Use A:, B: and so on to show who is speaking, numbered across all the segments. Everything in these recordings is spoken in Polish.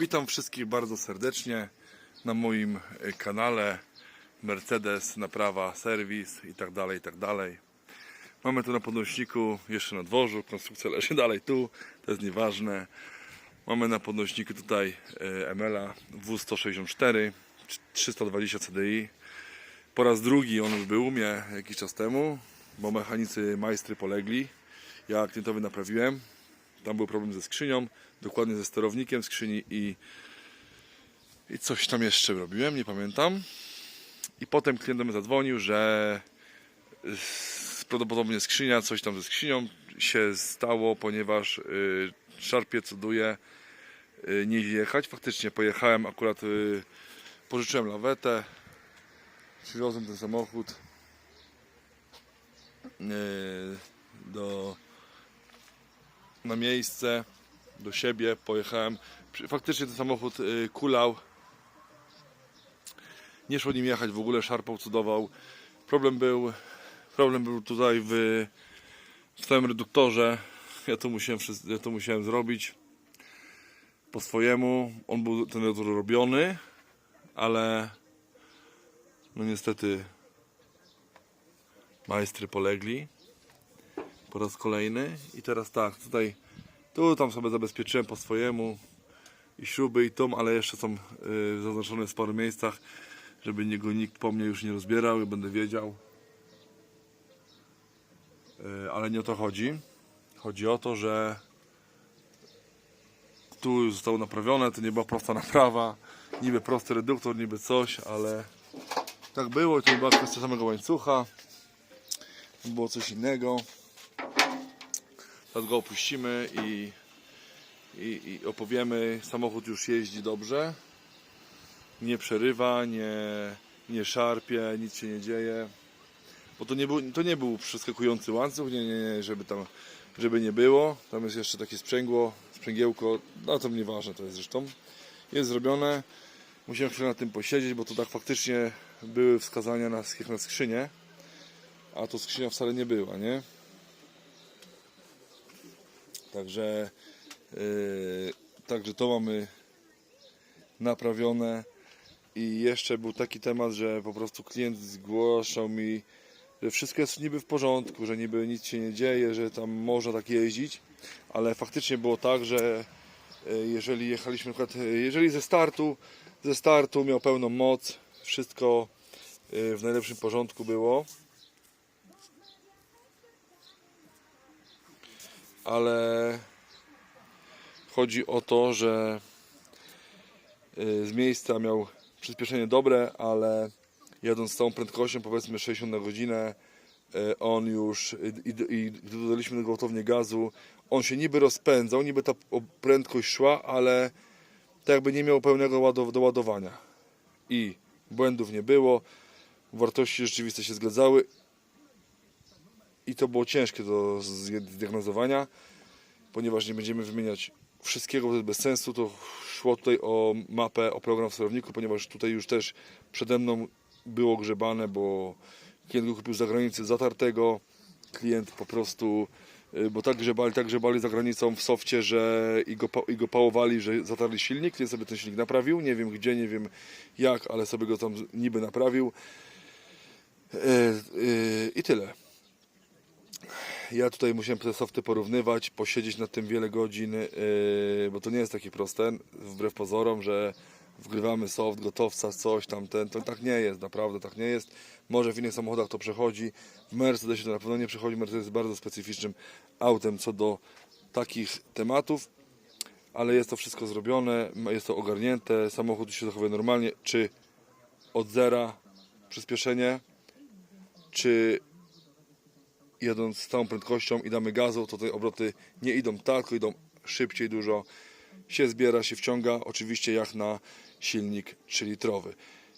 A: Witam wszystkich bardzo serdecznie na moim e, kanale Mercedes, naprawa, serwis i tak dalej, i tak dalej. Mamy tu na podnośniku, jeszcze na dworzu, konstrukcja leży dalej tu, to jest nieważne. Mamy na podnośniku tutaj e, ML-a W164 320 CDI. Po raz drugi on już był u mnie jakiś czas temu, bo mechanicy majstry polegli. Ja klientowi naprawiłem. Tam był problem ze skrzynią, dokładnie ze sterownikiem skrzyni i, i coś tam jeszcze robiłem, nie pamiętam. I potem klient do mnie zadzwonił, że prawdopodobnie skrzynia, coś tam ze skrzynią się stało, ponieważ y, szarpie cuduje y, nie jechać. Faktycznie pojechałem, akurat y, pożyczyłem lawetę, przywiozłem ten samochód y, do na miejsce do siebie, pojechałem. Faktycznie ten samochód y, kulał. Nie szło nim jechać w ogóle, szarpał, cudował. Problem był, problem był tutaj w, w całym reduktorze. Ja to musiałem, ja to musiałem zrobić po swojemu. On był ten reduktor robiony, ale no niestety majstry polegli po raz kolejny i teraz tak, tutaj tu tam sobie zabezpieczyłem po swojemu i śruby i tom, ale jeszcze są y, zaznaczone w paru miejscach, żeby nie go nikt po mnie już nie rozbierał i będę wiedział. Y, ale nie o to chodzi. Chodzi o to, że tu już zostało naprawione, to nie była prosta naprawa, niby prosty reduktor, niby coś, ale tak było to nie była kwestia samego łańcucha, to było coś innego. Teraz go opuścimy i, i, i opowiemy. Samochód już jeździ dobrze. Nie przerywa, nie, nie szarpie, nic się nie dzieje. Bo to nie był, to nie był przeskakujący łańcuch, nie, nie, nie, żeby tam, żeby nie było. Tam jest jeszcze takie sprzęgło, sprzęgiełko, no to nieważne to jest zresztą. Jest zrobione. Musiałem chwilę na tym posiedzieć, bo to tak faktycznie były wskazania na, na skrzynię. A to skrzynia wcale nie była, nie? Także, yy, także to mamy naprawione. I jeszcze był taki temat, że po prostu klient zgłaszał mi, że wszystko jest niby w porządku, że niby nic się nie dzieje, że tam można tak jeździć, ale faktycznie było tak, że yy, jeżeli jechaliśmy, na przykład, yy, jeżeli ze startu, ze startu miał pełną moc, wszystko yy, w najlepszym porządku było, ale chodzi o to, że y, z miejsca miał przyspieszenie dobre, ale jadąc z całą prędkością, powiedzmy 60 na godzinę, y, on już, i, i, gdy dodaliśmy do gwałtownie gazu, on się niby rozpędzał, niby ta prędkość szła, ale tak jakby nie miał pełnego ładow- doładowania. I błędów nie było, wartości rzeczywiste się zgadzały i to było ciężkie do zdi- zdiagnozowania, ponieważ nie będziemy wymieniać wszystkiego, bo to jest bez sensu. To szło tutaj o mapę, o program w sterowniku, ponieważ tutaj już też przede mną było grzebane, bo klient go kupił z zagranicy zatartego. Klient po prostu, y, bo tak grzebali, tak grzebali za granicą w softie, że i go, i go pałowali, że zatarli silnik. Klient sobie ten silnik naprawił. Nie wiem gdzie, nie wiem jak, ale sobie go tam niby naprawił. Y, y, I tyle. Ja tutaj musiałem te softy porównywać, posiedzieć nad tym wiele godzin, yy, bo to nie jest takie proste, wbrew pozorom, że wgrywamy soft, gotowca, coś tam, ten, to tak nie jest, naprawdę tak nie jest. Może w innych samochodach to przechodzi, w Mercedesie to na pewno nie przechodzi, Mercedes jest bardzo specyficznym autem co do takich tematów, ale jest to wszystko zrobione, jest to ogarnięte, samochód się zachowuje normalnie, czy od zera przyspieszenie, czy jadąc z całą prędkością i damy gazu, to te obroty nie idą tak, tylko idą szybciej dużo. Się zbiera, się wciąga, oczywiście jak na silnik 3-litrowy.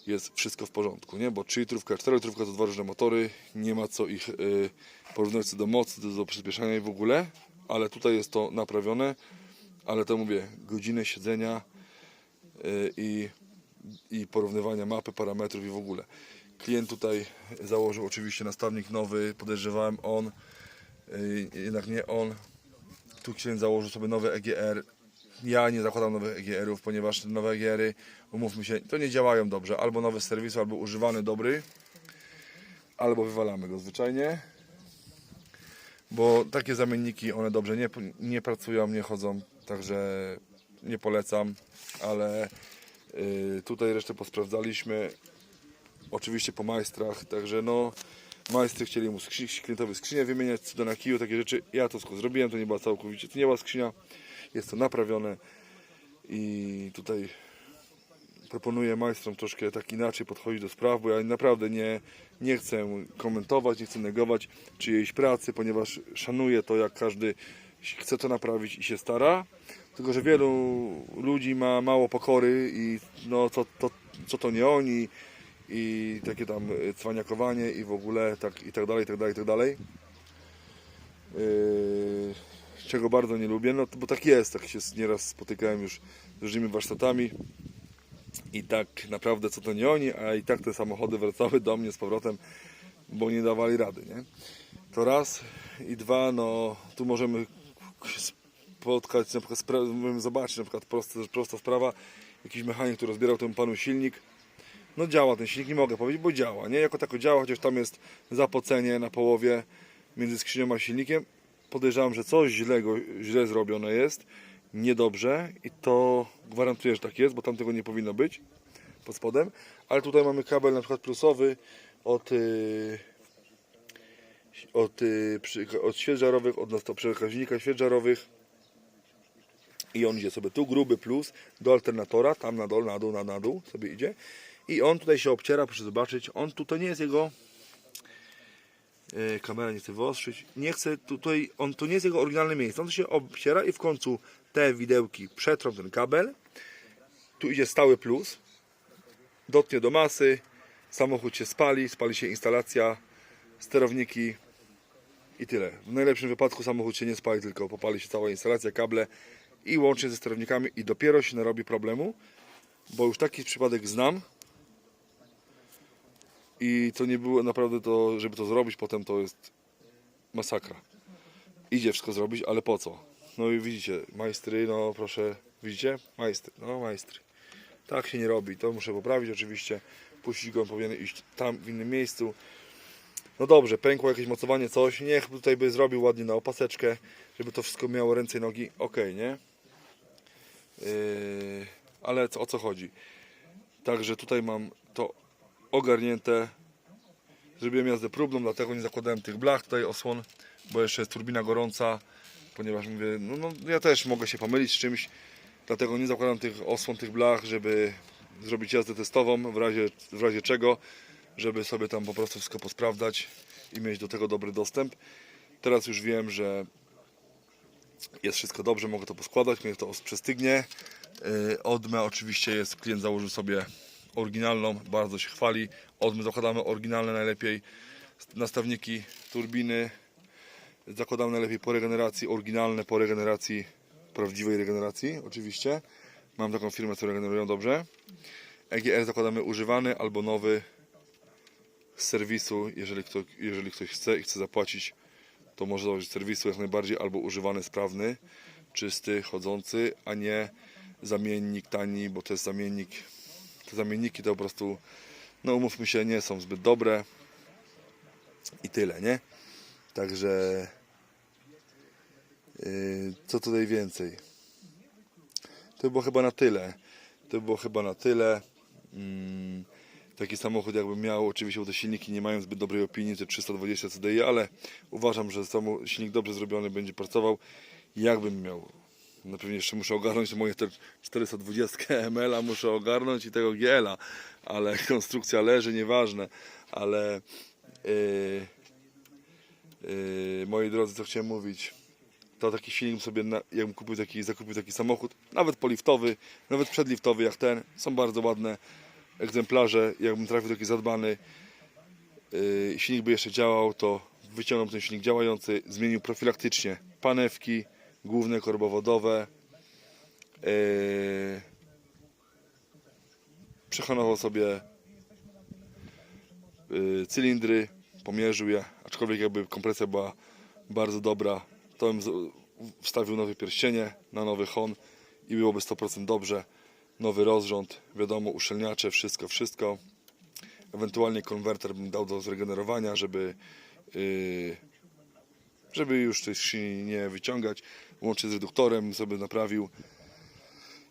A: Jest wszystko w porządku, nie? Bo 3-litrówka, 4-litrówka to dwa różne motory, nie ma co ich y, porównywać do mocy, do, do przyspieszania i w ogóle, ale tutaj jest to naprawione, ale to mówię, godzinę siedzenia y, i, i porównywania mapy, parametrów i w ogóle. Klient tutaj założył oczywiście nastawnik nowy, podejrzewałem on, y, jednak nie on. Tu klient założył sobie nowy EGR, ja nie zakładam nowych EGR-ów, ponieważ nowe EGR-y, umówmy się, to nie działają dobrze. Albo nowy z serwisu, albo używany dobry, albo wywalamy go zwyczajnie. Bo takie zamienniki, one dobrze nie, nie pracują, nie chodzą, także nie polecam, ale y, tutaj resztę posprawdzaliśmy. Oczywiście po majstrach, także no majstry chcieli mu skrzy, klientowi skrzynię wymieniać, cuda na kiju, takie rzeczy. Ja to zrobiłem, to nie była całkowicie, to nie była skrzynia, jest to naprawione i tutaj proponuję majstrom troszkę tak inaczej podchodzić do spraw, bo ja naprawdę nie, nie chcę komentować, nie chcę negować czyjejś pracy, ponieważ szanuję to, jak każdy chce to naprawić i się stara. Tylko, że wielu ludzi ma mało pokory i no, to, co to nie oni i takie tam y, cwaniakowanie i w ogóle tak i tak dalej, i tak dalej, i tak dalej. Yy, czego bardzo nie lubię, no bo tak jest, tak się nieraz spotykałem już z różnymi warsztatami i tak naprawdę co to nie oni, a i tak te samochody wracały do mnie z powrotem, bo nie dawali rady, nie? To raz i dwa, no tu możemy spotkać, na przykład zobaczyć na przykład prosta, prosta sprawa, jakiś mechanik, który rozbierał temu panu silnik, no działa ten silnik, nie mogę powiedzieć, bo działa, nie? Jako tako działa, chociaż tam jest zapocenie na połowie między skrzynią a silnikiem. Podejrzewam, że coś źlego, źle zrobione jest, niedobrze i to gwarantuję, że tak jest, bo tam tego nie powinno być pod spodem. Ale tutaj mamy kabel na przykład plusowy od, yy, od, przy, od świec od przekaźnika świec żarowych i on idzie sobie tu gruby plus do alternatora, tam na dół, na dół, na, na dół sobie idzie i on tutaj się obciera, proszę zobaczyć, on tu to nie jest jego e, kamera nie chce wyostrzyć, nie chce tutaj, on to nie jest jego oryginalne miejsce, on się obciera i w końcu te widełki przetrą ten kabel, tu idzie stały plus, dotknie do masy, samochód się spali, spali się instalacja, sterowniki i tyle. W najlepszym wypadku samochód się nie spali, tylko popali się cała instalacja, kable i łącznie ze sterownikami i dopiero się narobi problemu, bo już taki przypadek znam i to nie było naprawdę to, żeby to zrobić, potem to jest masakra. Idzie wszystko zrobić, ale po co? No i widzicie, majstry, no proszę, widzicie? Majstry, no majstry. Tak się nie robi, to muszę poprawić oczywiście. Puścić go, on powinien iść tam w innym miejscu. No dobrze, pękło jakieś mocowanie, coś. Niech tutaj by zrobił ładnie na opaseczkę, żeby to wszystko miało ręce i nogi. Okej, nie? Yy, ale o co chodzi? Także tutaj mam ogarnięte. Zrobiłem jazdę próbną, dlatego nie zakładałem tych blach tutaj osłon, bo jeszcze jest turbina gorąca, ponieważ mówię, no, no ja też mogę się pomylić z czymś, dlatego nie zakładam tych osłon, tych blach, żeby zrobić jazdę testową, w razie, w razie czego, żeby sobie tam po prostu wszystko posprawdzać i mieć do tego dobry dostęp. Teraz już wiem, że jest wszystko dobrze, mogę to poskładać, niech to przestygnie. Yy, Odmę oczywiście jest, klient założył sobie oryginalną, bardzo się chwali. Odmy zakładamy oryginalne najlepiej. Nastawniki turbiny zakładamy najlepiej po regeneracji, oryginalne po regeneracji, prawdziwej regeneracji oczywiście. Mam taką firmę, które regenerują dobrze. EGR zakładamy używany albo nowy z serwisu, jeżeli, kto, jeżeli ktoś chce i chce zapłacić to może założyć serwisu jak najbardziej albo używany, sprawny, czysty, chodzący, a nie zamiennik tani, bo to jest zamiennik. Te zamienniki to po prostu, no umówmy się, nie są zbyt dobre i tyle, nie? Także yy, co tutaj więcej? To by było chyba na tyle. To by było chyba na tyle. Mm, taki samochód jakby miał, oczywiście te silniki nie mają zbyt dobrej opinii, to 320 CDI, ale uważam, że samo silnik dobrze zrobiony będzie pracował. Jakbym miał, no pewnie jeszcze muszę ogarnąć moje te 420 ML, muszę ogarnąć i tego GL-a, ale konstrukcja leży, nieważne, ale yy, yy, moi drodzy, co chciałem mówić, to taki silnik sobie, jakbym kupił taki, zakupił taki samochód, nawet poliftowy, nawet przedliftowy jak ten, są bardzo ładne egzemplarze, jakbym trafił taki zadbany, yy, silnik by jeszcze działał, to wyciągnął ten silnik działający, zmienił profilaktycznie panewki, główne korbowodowe, yy, sobie yy, cylindry, pomierzył je, aczkolwiek jakby kompresja była bardzo dobra, to bym wstawił nowe pierścienie na nowy hon i byłoby 100% dobrze. Nowy rozrząd, wiadomo, uszczelniacze, wszystko, wszystko. Ewentualnie konwerter bym dał do zregenerowania, żeby, yy, żeby już tej skrzyni nie wyciągać. Łącznie z reduktorem sobie naprawił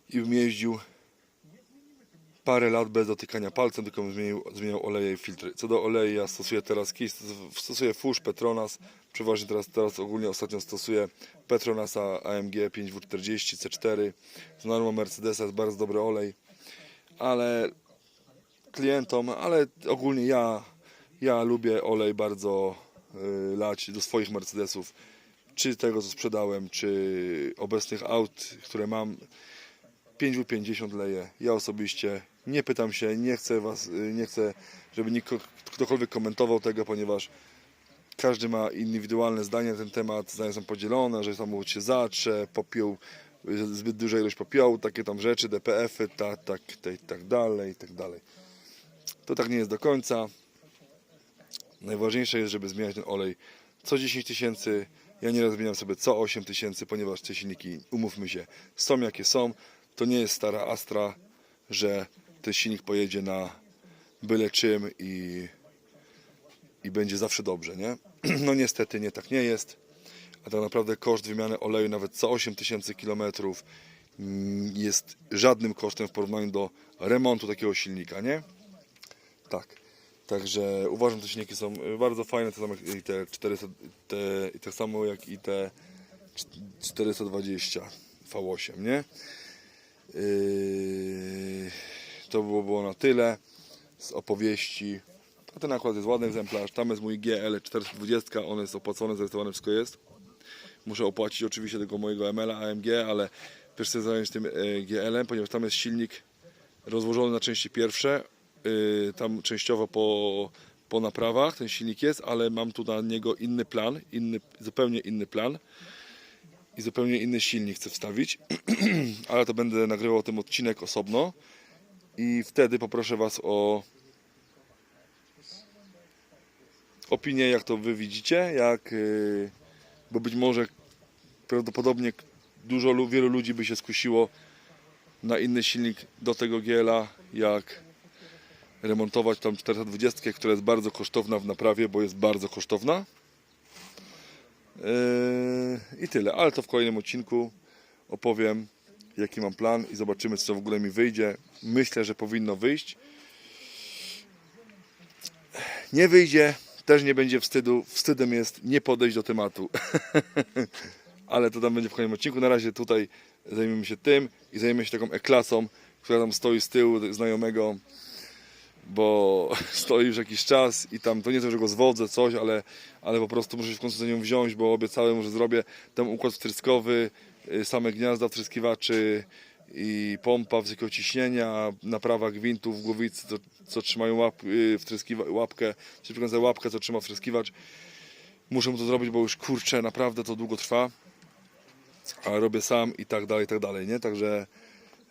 A: i bym jeździł parę lat bez dotykania palcem, tylko zmienił, zmieniał oleje i filtry. Co do oleju, ja stosuję teraz KIS, stosuję Fusz, Petronas, przeważnie teraz, teraz ogólnie ostatnio stosuję Petronasa AMG 5W40 C4 z normą Mercedesa, jest bardzo dobry olej, ale klientom, ale ogólnie ja, ja lubię olej bardzo y, lać do swoich Mercedesów, czy tego co sprzedałem, czy obecnych aut, które mam, 5W50 leję. Ja osobiście nie pytam się, nie chcę was, nie chcę, żeby niko, ktokolwiek komentował tego, ponieważ każdy ma indywidualne zdanie na ten temat, zdania są podzielone, że samochód się zatrze, popiół, zbyt duża ilość popiołu, takie tam rzeczy, DPF-y, tak, tak, tak, tak dalej, tak dalej. To tak nie jest do końca. Najważniejsze jest, żeby zmieniać ten olej co 10 tysięcy. Ja nieraz zmieniam sobie co 8 tysięcy, ponieważ te silniki, umówmy się, są jakie są. To nie jest stara Astra, że ten silnik pojedzie na byle czym i, i będzie zawsze dobrze, nie? No niestety nie tak nie jest. A tak naprawdę koszt wymiany oleju nawet co 8 tysięcy kilometrów mm, jest żadnym kosztem w porównaniu do remontu takiego silnika, nie? Tak. Także uważam, te silniki są y, bardzo fajne, te same i te 400, te, i tak samo jak i te 420 V8, nie? Yy, to było, było na tyle z opowieści. A ten akurat jest ładny egzemplarz. Tam jest mój GL 420, on jest opłacony, zarejestrowany, wszystko jest. Muszę opłacić oczywiście tego mojego ML AMG, ale chcę zająć tym e, GL-em, ponieważ tam jest silnik rozłożony na części pierwsze. Yy, Tam częściowo po, po naprawach ten silnik jest, ale mam tu na niego inny plan, inny, zupełnie inny plan i zupełnie inny silnik chcę wstawić, ale to będę nagrywał tym odcinek osobno i wtedy poproszę Was o opinię, jak to Wy widzicie, jak, yy, bo być może prawdopodobnie dużo, lu- wielu ludzi by się skusiło na inny silnik do tego GL-a, jak remontować tą 420, która jest bardzo kosztowna w naprawie, bo jest bardzo kosztowna. Yy, I tyle, ale to w kolejnym odcinku opowiem, jaki mam plan i zobaczymy, co w ogóle mi wyjdzie. Myślę, że powinno wyjść. Nie wyjdzie, też nie będzie wstydu. Wstydem jest nie podejść do tematu. ale to tam będzie w kolejnym odcinku. Na razie tutaj zajmiemy się tym i zajmiemy się taką eklasą, która tam stoi z tyłu znajomego bo stoi już jakiś czas i tam to nie to, że go zwodzę, coś, ale, ale po prostu muszę się w końcu za nią wziąć, bo obiecałem, że zrobię tam układ wtryskowy, y, same gniazda wtryskiwaczy i pompa wysokiego ciśnienia, naprawa gwintów w głowicy, co, co trzymają łap, y, wtryskiwa, łapkę, czy łapkę, co trzyma wtryskiwacz. Muszę mu to zrobić, bo już kurczę, naprawdę to długo trwa, ale robię sam i tak dalej, i tak dalej, nie? Także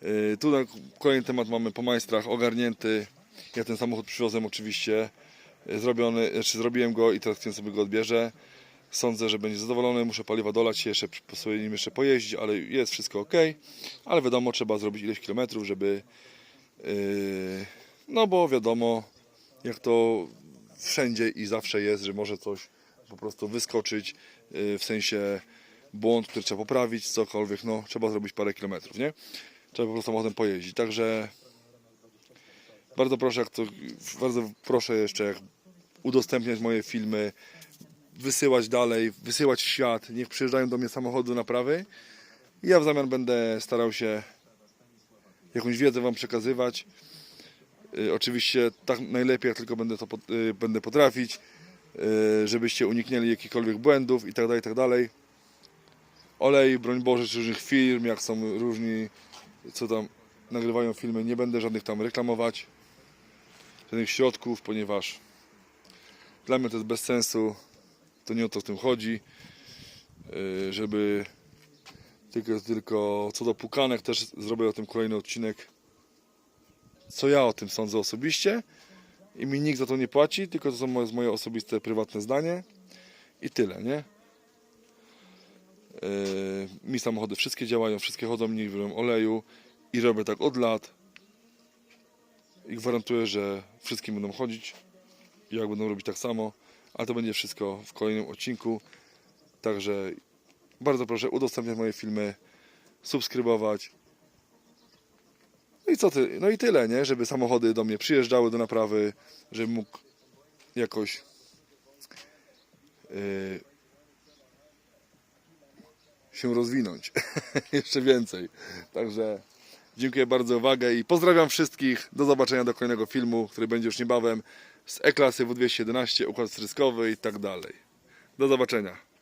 A: yy, tu na kolejny temat mamy po majstrach ogarnięty. Ja ten samochód przywiozłem oczywiście e, zrobiony, znaczy zrobiłem go i teraz klient sobie go odbierze. Sądzę, że będzie zadowolony, muszę paliwa dolać jeszcze po sobie nim jeszcze pojeździć, ale jest wszystko ok. Ale wiadomo, trzeba zrobić ileś kilometrów, żeby yy, no bo wiadomo, jak to wszędzie i zawsze jest, że może coś po prostu wyskoczyć, yy, w sensie błąd, który trzeba poprawić, cokolwiek, no trzeba zrobić parę kilometrów, nie? Trzeba po prostu samochodem pojeździć, także bardzo proszę, jak to, bardzo proszę jeszcze udostępniać moje filmy, wysyłać dalej, wysyłać w świat. Niech przyjeżdżają do mnie samochody naprawy. I ja w zamian będę starał się jakąś wiedzę Wam przekazywać. Y, oczywiście tak najlepiej, jak tylko będę to y, będę potrafić, y, żebyście uniknęli jakichkolwiek błędów i tak dalej, tak dalej. Olej, broń Boże, z różnych firm, jak są różni, co tam nagrywają filmy, nie będę żadnych tam reklamować, żadnych środków, ponieważ dla mnie to jest bez sensu, to nie o to w tym chodzi, yy, żeby tylko, tylko co do pukanek też zrobię o tym kolejny odcinek, co ja o tym sądzę osobiście i mi nikt za to nie płaci, tylko to są moje, moje osobiste, prywatne zdanie i tyle, nie? Yy, mi samochody wszystkie działają, wszystkie chodzą, nie biorą oleju i robię tak od lat. I gwarantuję, że wszystkim będą chodzić jak będą robić tak samo, ale to będzie wszystko w kolejnym odcinku. Także bardzo proszę udostępniać moje filmy, subskrybować. No i co ty? No i tyle, nie? Żeby samochody do mnie przyjeżdżały do naprawy, żebym mógł jakoś yy, się rozwinąć. Jeszcze więcej. Także dziękuję bardzo za uwagę i pozdrawiam wszystkich. Do zobaczenia do kolejnego filmu, który będzie już niebawem z E-klasy W211, układ stryskowy i tak dalej. Do zobaczenia.